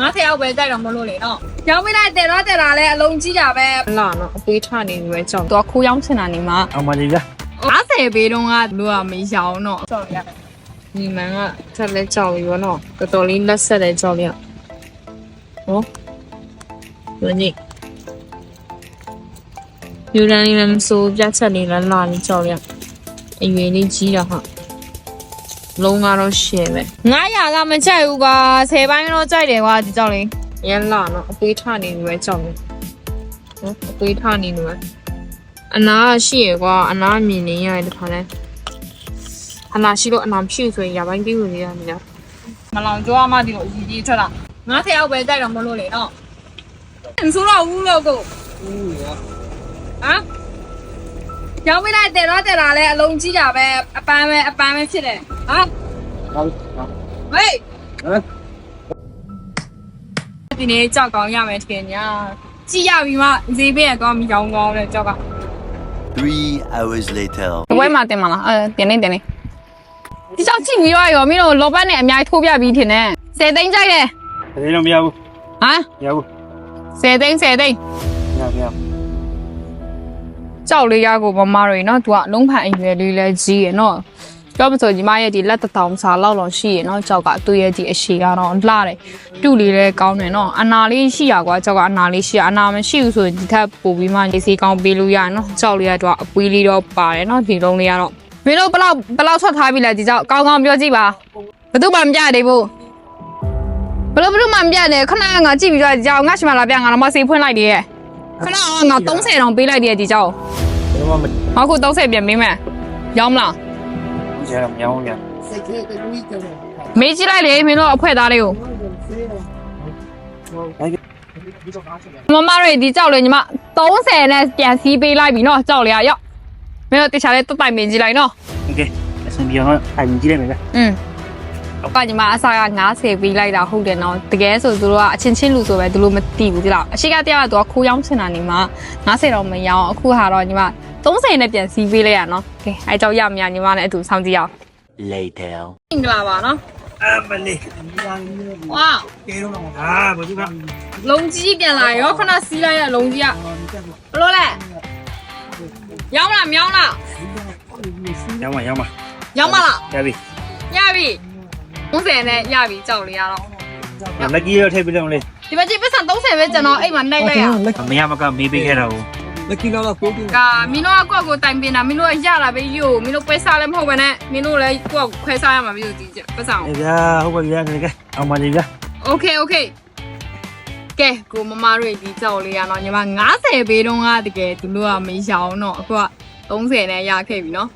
90ရောက်ပဲကြိုက်တော့မလို့လေနော်ရောင်းပေးလိုက်တယ်တော့တယ်တာလဲအလုံးကြီးတာပဲလာနော်အပေးထနေရွယ်ကြောင့်တော့ခိုးရောင်းချင်တာနေမှာအောင်ပါလေဗျာ90ဘေးတုန်းကလူကမရောင်းတော့ဆော်ရညီမန်ကချက်လဲကြောက်ပြီဗောနော်တော်တော်လေးလက်ဆက်တဲ့ကြောက်လေးဟောဝင်းကြီးယူရန်လေးလည်းမစိုးပြတ်ချက်လေးလည်းလာနေကြောက်လေးအရွယ်လေးကြီးတာဟာ လုံးကတော့ရှယ်ပဲ900ကမကြိုက်ဘူးကွာ10ပိုင်းတော့ကြိုက်တယ်ကွာဒီကြောက်လေးရန်လာနော်အပေးထနေရွယ်ကြောက်လေးဟောအပေးထနေရွယ်အနာရှိရကွာအနာမြင်နေရတယ်တခါလဲအနာရှိလို့အနာမရှိဘူးဆိုရင်ရပိုင်းပြီးဝင်နေရမှာမလောင်ကြွားမှဒီလိုအကြီးကြီးထွက်လာ90ရောက်ပဲကြိုက်တော့မလို့လေနော်မဆိုးတော့ဘူးလို့ကိုဟမ် ရောင်းပေးလိုက်တယ်တော့တယ်တာလဲအလုံးကြီးတာပဲအပန်းပဲအပန်းပဲဖြစ်တယ်ဟာဟုတ်ဟေးဒီနေ့ကြောက်ကောင်းရမယ်ထင်ညာကြည့်ရပြီမှဈေးပေးရကောင်းမရောင်းကောင်းတဲ့ကြောက်က Three hours later. ဘဝမှာတင်မလားအဲတင်နေတင်နေဒီကြောင့်ကြည့်ပြီးတော့ရောမင်းတို့လောပတ်နဲ့အများကြီးထိုးပြပြီးထင်တယ်10သိန်းကြိုက်တယ်ဒါလည်းမရဘူးဟမ်မရဘူး10သိန်း10သိန်းမရမရ ကြောက်လေးရကိုမမတွေနော်သူကအလုံးဖန်အရွယ်လေးလဲကြီးရနော်ပြောမဆိုညီမရဲ့ဒီလက်တထောင်စာလောက်လောက်ရှိရနော်ကြောက်ကသူ့ရဲ့ဒီအရှိကတော့လှတယ်တူလေးလဲကောင်းတယ်နော်အနာလေးရှိရကွာကြောက်ကအနာလေးရှိရအနာမရှိဘူးဆိုရင်ဒီထက်ပိုပြီးမှနေစီကောင်းပေးလို့ရနော်ကြောက်လေးကတော့အပွေးလေးတော့ပါတယ်နော်ဒီလုံးလေးကတော့မင်းတို့ဘလောက်ဘလောက်ထွက်ထားပြီလဲဒီကြောက်ကောင်းကောင်းပြောကြည့်ပါဘသူမှမပြသေးဘူးဘလို့ဘလို့မှမပြနဲ့ခဏငါကြည့်ပြီးတော့ဒီကြောက်ငါရှိမလာပြငါတော့မစီဖွင့်လိုက်တယ်ရဲ့ ခဏငါ30တောင်ပေးလိုက်တယ်ဒီကြောက် ဘယ်မှမ အခု30ပြန်ပေးမယ်ရောင်းမလား ရမရဘူးဗျာ မေးကြည့်လိုက်လေမင်းတို့အဖွဲသားလေးကိုမမတို့ဒီကြောက်လေညီမ30နဲ့ပြန်စီးပေးလိုက်ပြီနော်ကြောက်လေရောက်မင်းတို့တခြားလေးတက်တိုင်မင်းကြည့်လိုက်နော် โอเคအဆင်ပြေအောင်အိုင်ကြည့်လိုက်မယ်ဗျာ อืม ကညီမအစားက90ပေးလိုက်တာဟုတ်တယ်နော်တကယ်ဆိုသူတို့ကအချင်းချင်းလူဆိုပဲသူတို့မသိဘူးဒီလားအရှိကတယောက်ကသူကခိုးရောင်းချင်တာနေမှာ90တော့မရောင်းအခုဟာတော့ညီမ30နဲ့ပြန်စီးပေးလိုက်ရနော်ကဲအဲကြောက်ရမရညီမနဲ့အတူစောင့်ကြည့်အောင် Later. မင်္ဂလာပါနော်အမလေးဝါအာဘာကြီးကလုံးကြီးပြန်လာရောခဏစီးလိုက်ရလုံးကြီးကဘလို့လဲရောင်းလားမရောင်းလားရမရမရောင်းမလားရပြီရပြီ 30နဲ့ရပြီကြောက်လေရတော့လက်ကီရောထည့်ပေးလိုက်မလဲဒီမှာကြည့်ပတ်စံ30ပဲကျွန်တော်အိမ်မှာနှိုက်လိုက်ရလမရမကမေးပေးခဲ့တာကိုက်ကီလောက်တော့ကိုးတူကမင်းတို့ကကိုယ့်ကိုတိုင်ပင်တာမင်းတို့ကရလာပဲယူမင်းတို့ပွဲစားလည်းမဟုတ်ပဲနဲ့မင်းတို့လည်းကိုယ့်ကိုခွဲစားရမှာမျိုးဒီပတ်စံအေးဗျာဟုတ်ပါပြီဗျာခင်ဗျာအောင်ပါလေဗျာ Okay okay ကဲကိုမမတို့ဒီကြောက်လေးရတော့ညီမ90ဘေးတုန်းကတကယ်သူတို့ကမရောတော့အခုက30နဲ့ရခဲ့ပြီနော်